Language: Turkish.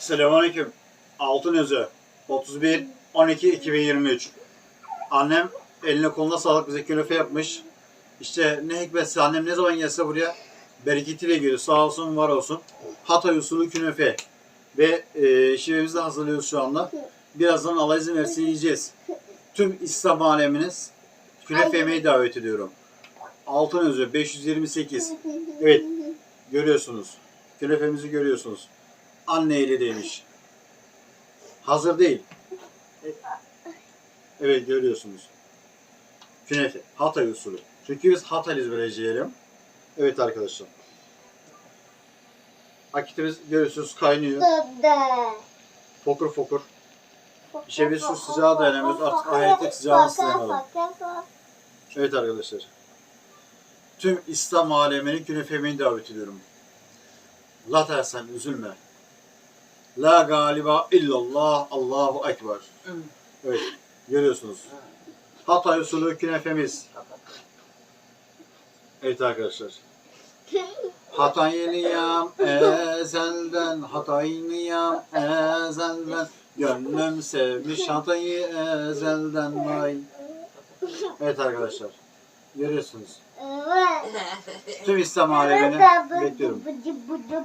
Selamünaleyküm. Altın Özü. 31 12 2023. Annem eline koluna sağlık bize künefe yapmış. İşte ne hikmetse annem ne zaman gelse buraya bereketiyle geliyor. Sağ olsun var olsun. Hatay usulü künefe. Ve e, şivemizi de hazırlıyoruz şu anda. Birazdan Allah izin verirse yiyeceğiz. Tüm İslam aleminiz künefe yemeği davet ediyorum. Altın Özü 528. Evet görüyorsunuz. Künefemizi görüyorsunuz. Anne eli değmiş. Hazır değil. Evet görüyorsunuz. Künefe. Hatay usulü. Çünkü biz Hataylıyız böyle ciğerim. Evet arkadaşlar. Akitimiz görüyorsunuz kaynıyor. Fokur fokur. İşte biz şu sıcağa dayanamıyoruz. Artık ahiretteki sıcağına sığınalım. Evet arkadaşlar. Tüm İslam aleminin künefemini davet ediyorum. La tersen üzülme. La galiba illallah Allahu Ekber. Evet görüyorsunuz. Hatay usulü künefemiz. Evet arkadaşlar. Hataylıyam ezelden, Hataylıyam ezelden. Gönlüm sevmiş Hatay'ı ezelden vay. Evet arkadaşlar. Görüyorsunuz. Tüm İslam alemini bekliyorum.